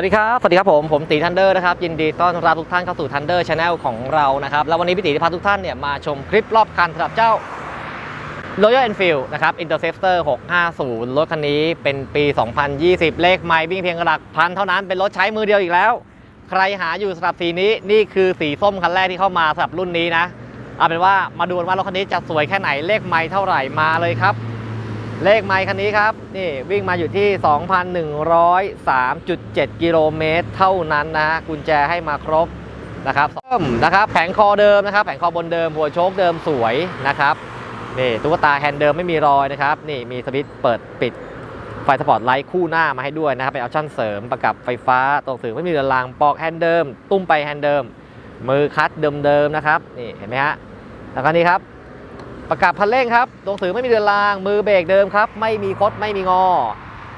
วัสดีครับ สวัสดีครับผม ผมตีทันเดอร์นะครับ ยินดีต้อนรับทุกท่านเข้าสู่ทันเดอร์ชาแนลของเรานะครับ แล้ววันนี้พี่ตีจะพาทุกท่านเนี่ยมาชมคลิปรอบคันสำหรับเจ้า Royal Enfield นะครับ Interceptor 650 รถคันนี้เป็นปี 2020 เลขไมล์วิ่งเพียงหลักพันเท่านั้น เป็นรถใช้มือเดียวอีกแล้ว ใครหาอยู่สำหรับสีนี้ นี่คือสีส้มคันแรกที่เข้ามาสำหรับรุ่นนี้นะ เอาเป็นว่ามาดูว่ารถคันนี้จะสวยแค่ไหน เลขไมล์เท่าไหร่มาเลยครับ เลขไมล์คันนี้ครับ นี่วิ่งมาอยู่ที่ 2,103.7 กิโลเมตรเท่านั้นนะฮะกุญแจให้มาครบนะครับเพิ่มนะครับ แผงคอเดิมนะครับ แผงคอบนเดิม หัวโชคเดิมสวยนะครับนี่ตุ๊กตาแฮนด์เดิมไม่มีรอยนะครับ นี่มีสวิตช์เปิดปิดไฟสปอร์ตไลท์คู่หน้ามาให้ด้วยนะครับเป็นออปชั่นเสริมประกับไฟฟ้าตรงสื่อไม่มีเรือนรางปอกแฮนด์เดิม ตุ้มไปแฮนด์เดิม มือคัดเดิมๆนะครับนี่เห็นไหมฮะแล้วก็นี่ครับ ประกับพันเร่งครับตรงสื่อไม่มีเรือนราง มือเบรกเดิมครับ ไม่มีคดไม่มีงอ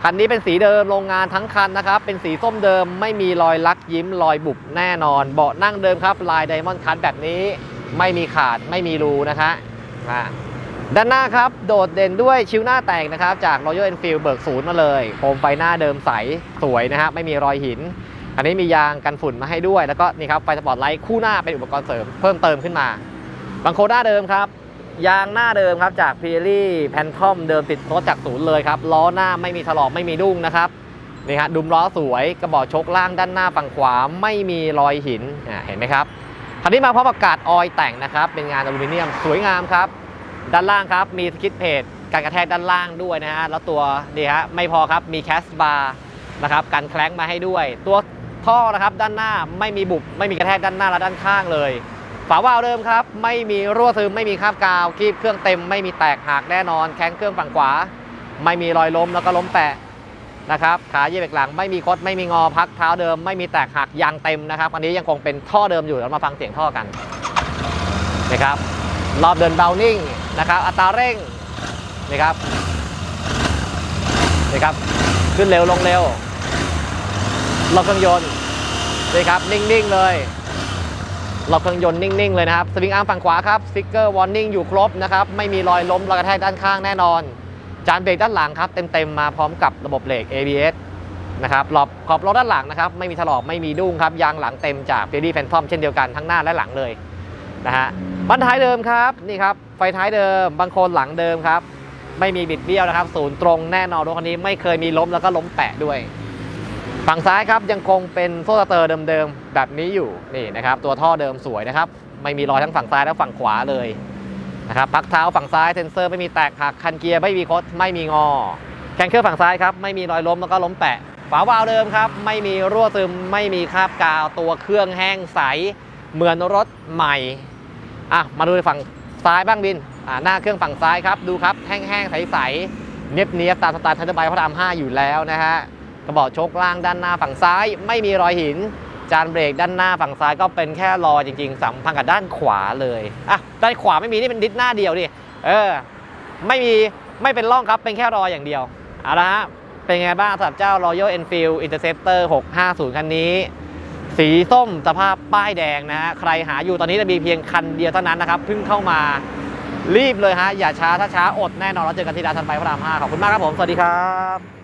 คันนี้เป็นสีเดิมโรงงานทั้งคันนะครับ เป็นสีส้มเดิม ไม่มีรอยลักยิ้มรอยบุบแน่นอน เบาะนั่งเดิมครับ ลายไดมอนด์คัทแบบนี้ ไม่มีขาดไม่มีรูนะคะด้านหน้าครับ โดดเด่นด้วยชิวหน้าแต่งนะครับ จาก Royal Enfield เบิกศูนย์มาเลยโคมไฟหน้าเดิมใสสวยนะฮะไม่มีรอยหิน อันนี้มียางกันฝุ่นมาให้ด้วย แล้วก็นี่ครับไฟสปอร์ตไลท์คู่หน้าเป็นอุปกรณ์เสริมเพิ่มเติมขึ้นมาบังโคด้าเดิมครับ ยางหน้าเดิมครับจากพีรี่แพนทอมเดิมติดรถจากศูนย์เลยครับล้อหน้าไม่มีถลอกไม่มีดุ้งนะครับนี่ฮะดุมล้อสวยกระบอกชกล่างด้านหน้าฝั่งขวาไม่มีรอยหินเห็นไหมครับคันนี้มาพร้อมประกาศออยแต่งนะครับเป็นงานอลูมิเนียมสวยงามครับ ด้านล่างครับมีสกิทเพจการกระแทกด้านล่างด้วยนะฮะแล้วตัวนี่ฮะไม่พอครับมีแคสบาร์นะครับกันแคล้งมาให้ด้วย ตัวท่อนะครับด้านหน้าไม่มีบุบไม่มีกระแทกด้านหน้าและด้านข้างเลย ฝาวาล์วเดิมครับ ไม่มีรั่วซึมไม่มีคราบกาวคีบเครื่องเต็มไม่มีแตกหักแน่นอน แข้งเครื่องฝั่งขวา ไม่มีรอยล้มแล้วก็ล้มแปะนะครับขาเหยียบเบรกหลังไม่มีคดไม่มีงอพักเท้าเดิม ไม่มีแตกหักยางเต็มนะครับอันนี้ยังคงเป็นท่อเดิมอยู่เรามาฟังเสียงท่อกันนะครับรอบเดินเบลนิ่งนะครับอัตราเร่งนะครับนะครับขึ้นเร็วลงเร็วรอบเครื่องยนต์นะครับนิ่งๆเลย ล็อกเครื่องยนต์นิ่ง ๆ เลยนะครับ สวิงอาร์มฝั่งขวาครับสติ๊กเกอร์วอร์นิ่งอยู่ครบนะครับ ไม่มีรอยล้มรอยกระแทกด้านข้างแน่นอน จานเบรกด้านหลังครับ เต็ม ๆ มาพร้อมกับระบบเบรก ABS นะครับรอบขอบรถด้านหลังนะครับ ไม่มีถลอกไม่มีดุ้งครับ ยางหลังเต็มจากเ e ดี้แฟนทอมเช่นเดียวกันทั้งหน้าและหลังเลยนะฮะบันท้ายเดิมครับนี่ครับไฟท้ายเดิมบางโคนหลังเดิมครับ ไม่มีบิดเบี้ยวนะครับ ศูนย์ตรงแน่นอนรถคันนี้ไม่เคยมีล้มแล้วก็ล้มแปะด้วย ฝั่งซ้ายครับยังคงเป็นโซ่สเตอร์เดิมๆแบบนี้อยู่นี่นะครับ ตัวท่อเดิมสวยนะครับ ไม่มีรอยทั้งฝั่งซ้ายและฝั่งขวาเลยนะครับพักเท้าฝั่งซ้ายเซนเซอร์ไม่มีแตกหักคันเกียร์ไม่มีคดไม่มีงอ แคนเครื่องฝั่งซ้ายครับไม่มีรอยล้มแล้วก็ล้มแปะ ฝาวาล์วเดิมครับ ไม่มีรั่วซึมไม่มีคราบกาวตัวเครื่องแห้งใส เหมือนรถใหม่อะมาดูฝั่งซ้ายบ้างบินอ่าหน้าเครื่องฝั่งซ้ายครับดูครับแห้งๆใสๆเนียบเนียบๆตามสไตล์ทันเดอร์ไบพระราม5อยู่แล้วนะฮะ ระบอกโชคล่างด้านหน้าฝั่งซ้าย ไม่มีรอยหิน จานเบรกด้านหน้าฝั่งซ้ายก็เป็นแค่รอยจริงๆสัมพันธ์กับด้านขวาเลยอะด้านขวาไม่มีนี่เป็นดิสหน้าเดียวดิเออ ไม่มีไม่เป็นร่องครับเป็นแค่รอยอย่างเดียวเอาละฮะเป็นไงบ้างสำหรับเจ้า Royal Enfield Interceptor 650 คันนี้ สีส้มสภาพป้ายแดงนะฮะใครหาอยู่ตอนนี้จะมีเพียงคันเดียวเท่านั้นนะครับเพิ่งเข้ามารีบเลยฮะอย่าช้าถ้าช้าอดแน่นอนเราเจอกันที่ร้านทันไปพระราม5ขอบคุณมากครับผม สวัสดีครับ